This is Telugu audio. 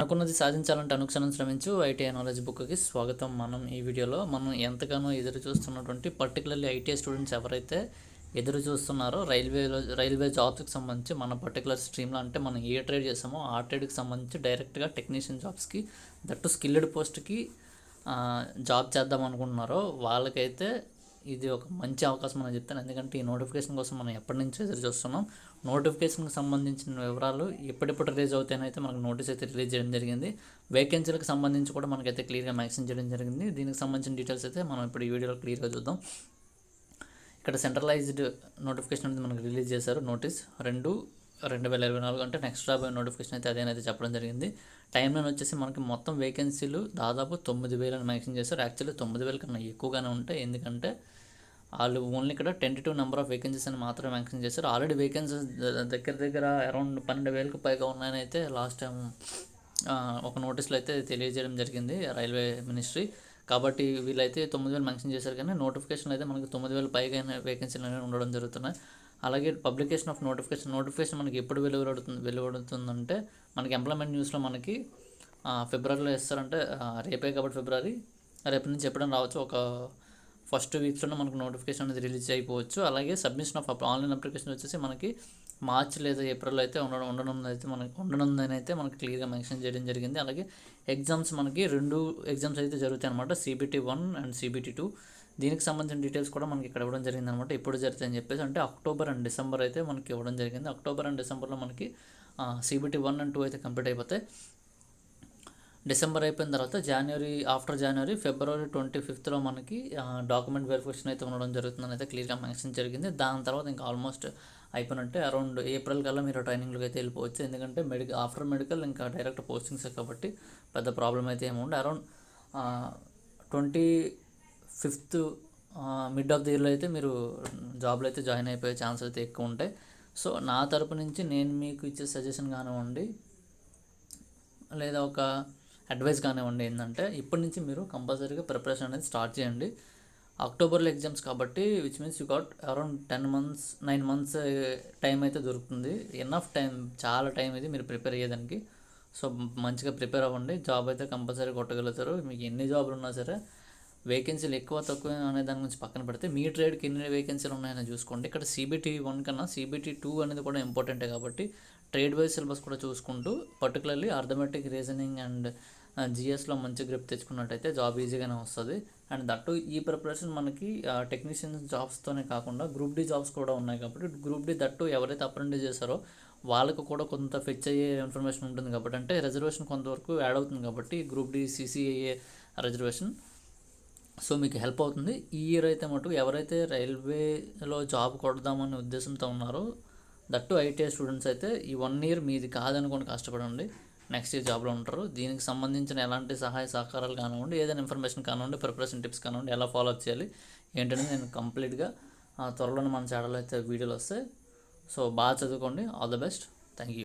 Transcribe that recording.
అనుకున్నది సాధించాలంటే అనుక్షణం శ్రమించు. ఐటీఐ నాలెడ్జ్ బుక్కి స్వాగతం. మనం ఈ వీడియోలో మనం ఎంతగానో ఎదురు చూస్తున్నటువంటి పర్టికులర్లీ ఐటీఐ స్టూడెంట్స్ ఎవరైతే ఎదురు చూస్తున్నారో రైల్వేలో రైల్వే జాబ్స్కి సంబంధించి మన పర్టికులర్ స్ట్రీమ్లో అంటే మనం ఏ ట్రేడ్ చేసామో ఆ ట్రేడ్కి సంబంధించి డైరెక్ట్గా టెక్నీషియన్ జాబ్స్కి దట్టు స్కిల్డ్ పోస్ట్కి జాబ్ చేద్దాం అనుకుంటున్నారో వాళ్ళకైతే ఇది ఒక మంచి అవకాశం అని చెప్తాను. ఎందుకంటే ఈ నోటిఫికేషన్ కోసం మనం ఎప్పటి నుంచో ఎదురు చూస్తున్నాం. నోటిఫికేషన్కి సంబంధించిన వివరాలు ఎప్పుడెప్పుడు రిలీజ్ అవుతాయనైతే మనకు నోటీస్ అయితే రిలీజ్ చేయడం జరిగింది. వేకెన్సీలకు సంబంధించి కూడా మనకైతే క్లియర్గా మ్యాక్సిన్ చేయడం జరిగింది. దీనికి సంబంధించిన డీటెయిల్స్ అయితే మనం ఇప్పుడు ఈ వీడియోలో క్లియర్గా చూద్దాం. ఇక్కడ సెంట్రలైజ్డ్ నోటిఫికేషన్ అనేది మనకు రిలీజ్ చేశారు నోటీస్. రెండు రెండు వేల ఇరవై నాలుగు అంటే నెక్స్ట్ రాబోయే నోటిఫికేషన్ అయితే అదేనైతే చెప్పడం జరిగింది. టైం లైన్ వచ్చేసి మనకి మొత్తం వేకెన్సీలు దాదాపు తొమ్మిది వేలని మెన్షన్ చేశారు. యాక్చువల్లీ తొమ్మిది వేల కన్నా ఎక్కువగానే ఉంటాయి. ఎందుకంటే వాళ్ళు ఓన్లీ ఇక్కడ twenty two number of vacancies అని మాత్రమే మెన్షన్ చేశారు. ఆల్రెడీ వేకెన్సీస్ దగ్గర దగ్గర అరౌండ్ పన్నెండు వేలకు పైగా ఉన్నాయని అయితే లాస్ట్ టైం ఒక నోటీస్లో అయితే తెలియజేయడం జరిగింది రైల్వే మినిస్ట్రీ. కాబట్టి వీళ్ళైతే తొమ్మిది వేలు మెన్షన్ చేశారు కానీ నోటిఫికేషన్ అయితే మనకి తొమ్మిది వేల పైగా వేకెన్సీలు అనేవి ఉండడం జరుగుతున్నాయి. అలాగే పబ్లికేషన్ ఆఫ్ నోటిఫికేషన్ నోటిఫికేషన్ మనకి ఎప్పుడు వెలువడుతుంది వెలువడుతుందంటే మనకి ఎంప్లాయ్మెంట్ న్యూస్లో మనకి ఫిబ్రవరిలో ఇస్తారంటే రేపే కాబట్టి ఫిబ్రవరి రేపు నుంచి ఎప్పుడైనా రావచ్చు. ఒక ఫస్ట్ వీక్స్లోనే మనకు నోటిఫికేషన్ అనేది రిలీజ్ అయిపోవచ్చు. అలాగే సబ్మిషన్ ఆఫ్ ఆన్లైన్ అప్లికేషన్ వచ్చేసి మనకి మార్చ్ లేదా ఏప్రిల్ అయితే ఉండడం ఉండడం అయితే మనకి ఉండనుందని అయితే మనకి క్లియర్గా మెన్షన్ చేయడం జరిగింది. అలాగే ఎగ్జామ్స్ మనకి రెండు ఎగ్జామ్స్ అయితే జరుగుతాయి అనమాట CBT one and CBT two. దీనికి సంబంధించిన డీటెయిల్స్ కూడా మనకి ఇక్కడ ఇవ్వడం జరిగింది అనమాట ఇప్పుడు జరుగుతాయని చెప్పేసి అంటే అక్టోబర్ అండ్ డిసెంబర్ అయితే మనకి ఇవ్వడం జరిగింది. అక్టోబర్ అండ్ డిసెంబర్లో మనకి సిబిటీ వన్ అండ్ టూ అయితే కంప్లీట్ అయిపోతాయి. డిసెంబర్ అయిపోయిన తర్వాత జనవరి ఆఫ్టర్ జనవరి ఫిబ్రవరి ట్వంటీ ఫిఫ్త్లో మనకి డాక్యుమెంట్ వెరిఫికేషన్ అయితే ఉండడం జరుగుతుందని అయితే క్లియర్గా మెన్షన్ జరిగింది. దాని తర్వాత ఇంకా ఆల్మోస్ట్ అయిపోయినట్టే అరౌండ్ ఏప్రిల్ కల్లా మీరు ట్రైనింగ్లోకి అయితే వెళ్ళిపోవచ్చు. ఎందుకంటే మెడికల్ ఆఫ్టర్ మెడికల్ ఇంకా డైరెక్ట్ పోస్టింగ్స్ కాబట్టి పెద్ద ప్రాబ్లం అయితే ఏముండే around twenty fifth mid of the ఇయర్లో అయితే మీరు జాబ్లో అయితే జాయిన్ అయిపోయే ఛాన్స్ అయితే ఎక్కువ ఉంటాయి. సో నా తరపు నుంచి నేను మీకు ఇచ్చే సజెషన్ కానివ్వండి లేదా ఒక అడ్వైస్ కానివ్వండి ఏంటంటే ఇప్పటి నుంచి మీరు కంపల్సరీగా ప్రిపరేషన్ అనేది స్టార్ట్ చేయండి. అక్టోబర్లో ఎగ్జామ్స్ కాబట్టి which means you got around ten months nine months time అయితే దొరుకుతుంది. ఎనఫ్ టైం చాలా టైం ఇది మీరు ప్రిపేర్ అయ్యేదానికి. సో మంచిగా ప్రిపేర్ అవ్వండి. జాబ్ అయితే కంపల్సరీ కొట్టగలుగుతారు. మీకు ఎన్ని జాబ్లు ఉన్నా సరే వేకెన్సీలు ఎక్కువ తక్కువ అనే దాని గురించి పక్కన పెడితే మీ ట్రేడ్కి ఎన్ని వేకెన్సీలు ఉన్నాయని చూసుకోండి. ఇక్కడ సిబిటీ వన్ కన్నా సిబిటీ టూ అనేది కూడా ఇంపార్టెంటే కాబట్టి ట్రేడ్ వైజ్ సిలబస్ కూడా చూసుకుంటూ పర్టికులర్లీ అర్థమెటిక్ రీజనింగ్ అండ్ జిఎస్లో మంచి గ్రిప్ తెచ్చుకున్నట్టయితే జాబ్ ఈజీగానే వస్తుంది. అండ్ దట్టు ఈ ప్రిపరేషన్ మనకి టెక్నీషియన్ జాబ్స్తోనే కాకుండా గ్రూప్ డి జాబ్స్ కూడా ఉన్నాయి కాబట్టి గ్రూప్ డి దట్టు ఎవరైతే అప్రెంటిస్ చేశారో వాళ్ళకు కూడా కొంత ఫెచ్ అయ్యే ఇన్ఫర్మేషన్ ఉంటుంది కాబట్టి అంటే రిజర్వేషన్ కొంతవరకు యాడ్ అవుతుంది కాబట్టి group D CCAA reservation so మీకు హెల్ప్ అవుతుంది. ఈ ఇయర్ అయితే మటుకు ఎవరైతే రైల్వేలో జాబ్ కొడదామనే ఉద్దేశంతో ఉన్నారో దట్టు ఐటీఐ స్టూడెంట్స్ అయితే ఈ వన్ ఇయర్ మీది కాదనుకోండి కష్టపడండి. నెక్స్ట్ ఇయర్ జాబ్లో ఉంటారు. దీనికి సంబంధించిన ఎలాంటి సహాయ సహకారాలు కానివ్వండి ఏదైనా ఇన్ఫర్మేషన్ కానివ్వండి ప్రిపరేషన్ టిప్స్ కానివ్వండి ఎలా ఫాలో అప్ చేయాలి ఏంటనేది నేను కంప్లీట్గా త్వరలోనే మన ఛానల్ అయితే వీడియోలు వస్తాయి. సో బాగా చదువుకోండి. All the best. Thank you